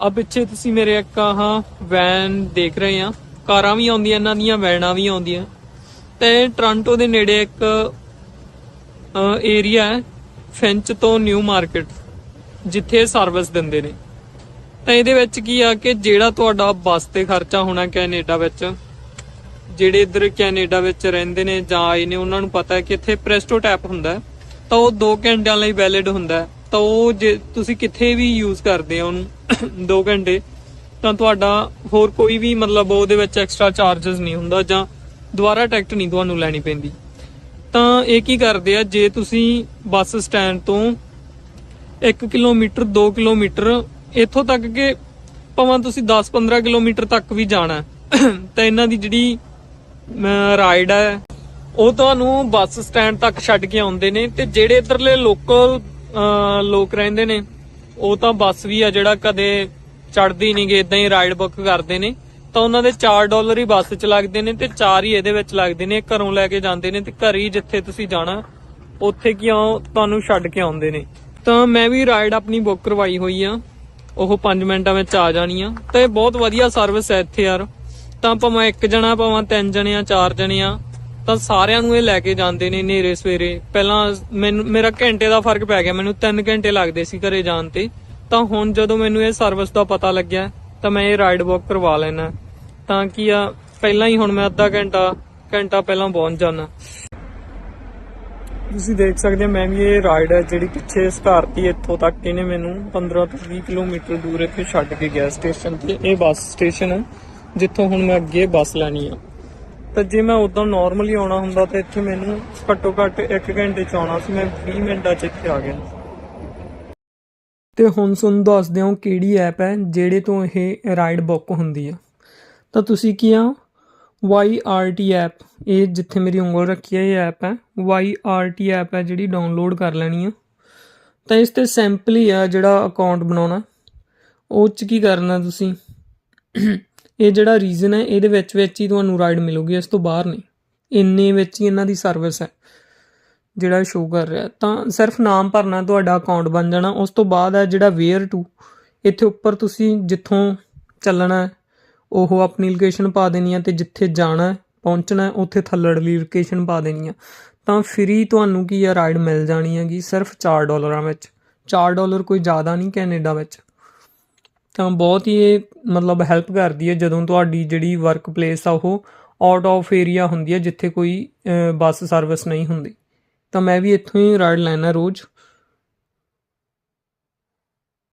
ਆ ਪਿੱਛੇ ਤੁਸੀਂ ਮੇਰੇ ਇੱਕ ਆਹ ਵੈਨ ਦੇਖ ਰਹੇ ਆ। ਕਾਰਾਂ ਵੀ ਆਉਂਦੀਆਂ, ਇਹਨਾਂ ਦੀਆਂ ਵੈਨਾਂ ਵੀ ਆਉਂਦੀਆਂ। ਤੇ ਟ੍ਰਾਂਟੋ ਦੇ ਨੇੜੇ ਇੱਕ ਏਰੀਆ ਹੈ ਫਿੰਚ ਤੋਂ ਨਿਊ ਮਾਰਕੀਟ ਜਿੱਥੇ ਸਰਵਿਸ ਦਿੰਦੇ ਨੇ। ਤਾਂ ਇਹਦੇ ਵਿੱਚ ਕੀ ਆ ਕਿ ਜਿਹੜਾ ਤੁਹਾਡਾ ਬੱਸ ਤੇ ਖਰਚਾ ਹੋਣਾ ਕੈਨੇਡਾ ਵਿੱਚ, ਜਿਹੜੇ ਇੱਧਰ ਕੈਨੇਡਾ ਵਿੱਚ ਰਹਿੰਦੇ ਨੇ ਜਾਂ ਆਏ ਨੇ, ਉਹਨਾਂ ਨੂੰ ਪਤਾ ਹੈ ਕਿ ਇੱਥੇ ਪ੍ਰੈਸਟੋ ਟੈਪ ਹੁੰਦਾ ਤਾਂ ਉਹ 2 ਘੰਟਿਆਂ ਲਈ ਵੈਲਿਡ ਹੁੰਦਾ ਹੈ। ਤਾਂ ਉਹ ਜੇ ਤੁਸੀਂ ਕਿੱਥੇ ਵੀ ਯੂਜ਼ ਕਰਦੇ ਹੋ ਉਹਨੂੰ 2 ਘੰਟੇ, ਤਾਂ ਤੁਹਾਡਾ ਹੋਰ ਕੋਈ ਵੀ ਮਤਲਬ ਉਹਦੇ ਵਿੱਚ ਐਕਸਟਰਾ ਚਾਰजेस ਨਹੀਂ ਹੁੰਦਾ ਜਾਂ ਦੁਬਾਰਾ ਟਿਕਟ ਨਹੀਂ ਤੁਹਾਨੂੰ ਲੈਣੀ ਪੈਂਦੀ। ਤਾਂ ਇਹ ਕੀ ਕਰਦੇ ਆ, ਜੇ ਤੁਸੀਂ ਬੱਸ ਸਟੈਂਡ ਤੋਂ 1 ਕਿਲੋਮੀਟਰ 2 ਕਿਲੋਮੀਟਰ, ਇੱਥੋਂ ਤੱਕ ਕਿ ਭਾਵੇਂ ਤੁਸੀਂ 10-15 ਕਿਲੋਮੀਟਰ ਤੱਕ ਵੀ ਜਾਣਾ, ਤਾਂ ਇਹਨਾਂ ਦੀ ਜਿਹੜੀ ਰਾਈਡ ਹੈ, ਉਹ ਤੁਹਾਨੂੰ ਬੱਸ ਸਟੈਂਡ ਤੱਕ ਛੱਡ ਕੇ ਆਉਂਦੇ ਨੇ ਤੇ ਜਿਹੜੇ ਇਧਰਲੇ ਲੋਕਲ ਲੋਕ ਰਹਿੰਦੇ ਨੇ। ਉਹ ਤਾਂ ਬੱਸ ਵੀ ਆ ਜਿਹੜਾ ਕਦੇ ਚੜਦੀ ਨਹੀਂਗੇ ਇਦਾਂ ਹੀ ਰਾਈਡ ਬੁੱਕ ਕਰਦੇ ਨੇ। ਤਾਂ ਉਹਨਾਂ ਦੇ 4 ਡਾਲਰ ਹੀ ਬੱਸ 'ਚ ਲੱਗਦੇ ਨੇ ਤੇ 4 ਹੀ ਇਹਦੇ ਵਿੱਚ ਲੱਗਦੇ ਨੇ। ਘਰੋਂ ਲੈ ਕੇ ਜਾਂਦੇ ਨੇ ਤੇ ਘਰ ਹੀ ਜਿੱਥੇ ਤੁਸੀਂ ਜਾਣਾ, ਉੱਥੇ ਕਿਉਂ ਤੁਹਾਨੂੰ ਛੱਡ ਕੇ ਆਉਂਦੇ ਨੇ। ਤਾਂ ਮੈਂ ਵੀ ਰਾਈਡ ਆਪਣੀ ਬੁੱਕ ਕਰਵਾਈ ਹੋਈ ਆ। ਉਹ 5 ਮਿੰਟਾਂ ਵਿੱਚ ਆ ਜਾਣੀ ਆ ਤੇ ਬਹੁਤ ਵਧੀਆ ਸਰਵਿਸ ਹੈ ਇੱਥੇ ਯਾਰ। ਤਾਂ ਭਾਵੇਂ ਇੱਕ ਜਣਾ, ਭਾਵੇਂ ਤਿੰਨ ਜਣੇ ਆ, ਚਾਰ ਜਣੇ ਆ। ਤਾਂ ਸਾਰਿਆਂ ਨੂੰ ਇਹ ਲੈ ਕੇ ਜਾਂਦੇ ਨੇ ਨੇਰੇ ਸਵੇਰੇ। ਪਹਿਲਾਂ ਮੈਨੂੰ, ਮੇਰਾ ਘੰਟੇ ਦਾ ਫ਼ਰਕ ਪੈ ਗਿਆ, ਮੈਨੂੰ 3 ਘੰਟੇ ਲੱਗਦੇ ਸੀ ਘਰੇ ਜਾਣ ਤੇ। ਤਾਂ ਹੁਣ ਜਦੋਂ ਮੈਨੂੰ ਇਹ ਸਰਵਿਸ ਦਾ ਪਤਾ ਲੱਗਿਆ, ਤਾਂ ਮੈਂ ਇਹ ਰਾਈਡ ਬੁੱਕ ਕਰਵਾ ਲੈਣਾ ਤਾਂ ਕੀ ਆ, ਪਹਿਲਾਂ ਹੀ ਹੁਣ ਮੈਂ ਅੱਧਾ ਘੰਟਾ ਘੰਟਾ ਪਹਿਲਾਂ ਪਹੁੰਚ ਜਾਣਾ ਤੁਸੀਂ ਦੇਖ ਸਕਦੇ ਹੋ, ਮੈਂ ਵੀ ਇਹ ਰਾਈਡ ਹੈ ਜਿਹੜੀ ਪਿੱਛੇ ਸਟਾਰਤੀ ਇੱਥੋਂ ਤੱਕ ਇਹਨੇ ਮੈਨੂੰ 15 ਤੋਂ 20 ਕਿਲੋਮੀਟਰ ਦੂਰ ਇੱਥੇ ਛੱਡ ਕੇ ਗਿਆ ਸਟੇਸ਼ਨ ਤੇ। ਇਹ ਬੱਸ ਸਟੇਸ਼ਨ ਹੈ ਜਿੱਥੋਂ ਹੁਣ ਮੈਂ ਅੱਗੇ ਬੱਸ ਲੈਣੀ ਆ। ਤਾਂ ਜੇ ਮੈਂ ਉਦੋਂ ਨਾਰਮਲੀ ਆਉਣਾ ਹੁੰਦਾ ਤਾਂ ਇੱਥੇ ਮੈਨੂੰ ਘੱਟੋ ਘੱਟ 1 ਘੰਟੇ ਚ ਆਉਣਾ ਸੀ, ਮੈਂ 20 ਮਿੰਟਾਂ ਚ ਇੱਥੇ ਆ ਗਿਆ। ਤੇ ਹੁਣ ਤੁਹਾਨੂੰ ਦੱਸ ਹਾਂ ਕਿਹੜੀ ਐਪ ਹੈ ਜਿਹੜੇ ਤੋਂ ਇਹ ਰਾਈਡ ਬੁੱਕ ਹੁੰਦੀ ਆ। ਤਾਂ ਤੁਸੀਂ ਕੀ ਆ? YRT ਐਪ ਇਹ ਜਿੱਥੇ ਮੇਰੀ ਉਂਗਲ ਰੱਖੀ ਹੈ ਇਹ ਐਪ ਹੈ। YRT ਐਪ ਹੈ ਜਿਹੜੀ ਡਾਊਨਲੋਡ ਕਰ ਲੈਣੀ ਆ। ਤਾਂ ਇਸ ਤੇ ਸੈਂਪਲ ਹੀ ਆ ਜਿਹੜਾ ਅਕਾਊਂਟ ਬਣਾਉਣਾ। ਉਹ ਚ ਕੀ ਕਰਨਾ ਤੁਸੀਂ? ਇਹ ਜਿਹੜਾ ਰੀਜ਼ਨ ਹੈ ਇਹਦੇ ਵਿੱਚ ਵਿੱਚ ਹੀ ਤੁਹਾਨੂੰ ਰਾਈਡ ਮਿਲੂਗੀ ਇਸ ਤੋਂ ਬਾਹਰ ਨਹੀਂ। ਇੰਨੇ ਵਿੱਚ ਹੀ ਇਹਨਾਂ ਦੀ ਸਰਵਿਸ ਹੈ ਜਿਹੜਾ ਸ਼ੋ ਕਰ ਰਿਹਾ। ਤਾਂ ਸਿਰਫ ਨਾਮ ਭਰਨਾ ਤੁਹਾਡਾ ਅਕਾਊਂਟ ਬਣ ਜਾਣਾ ਉਸ ਤੋਂ ਬਾਅਦ ਹੈ ਜਿਹੜਾ ਵੇਅਰ ਟੂ ਇੱਥੇ ਉੱਪਰ ਤੁਸੀਂ ਜਿੱਥੋਂ ਚੱਲਣਾ ਉਹ ਆਪਣੀ ਲੋਕੇਸ਼ਨ ਪਾ ਦੇਣੀ ਹੈ ਤੇ ਜਿੱਥੇ ਜਾਣਾ ਪਹੁੰਚਣਾ ਹੈ, ਉੱਥੇ ਥੱਲੜਲੀ ਲੋਕੇਸ਼ਨ ਪਾ ਦੇਣੀ ਆ ਤਾਂ ਫ੍ਰੀ ਤੁਹਾਨੂੰ ਕੀ ਆ ਰਾਈਡ ਮਿਲ ਜਾਣੀ ਹੈਗੀ ਸਿਰਫ 4 ਡਾਲਰਾਂ ਵਿੱਚ। 4 ਡਾਲਰ ਕੋਈ ਜ਼ਿਆਦਾ ਨਹੀਂ ਕੈਨੇਡਾ ਵਿੱਚ। ਤਾਂ ਬਹੁਤ ਹੀ ਇਹ ਮਤਲਬ ਹੈਲਪ ਕਰਦੀ ਹੈ ਜਦੋਂ ਤੁਹਾਡੀ ਜਿਹੜੀ ਵਰਕ ਪਲੇਸ ਆ ਉਹ ਆਊਟ ਆਫ ਏਰੀਆ ਹੁੰਦੀ ਹੈ, ਜਿੱਥੇ ਕੋਈ ਬੱਸ ਸਰਵਿਸ ਨਹੀਂ ਹੁੰਦੀ। ਤਾਂ ਮੈਂ ਵੀ ਇੱਥੋਂ ਹੀ ਰਾਈਡ ਲੈਣਾ ਰੋਜ਼।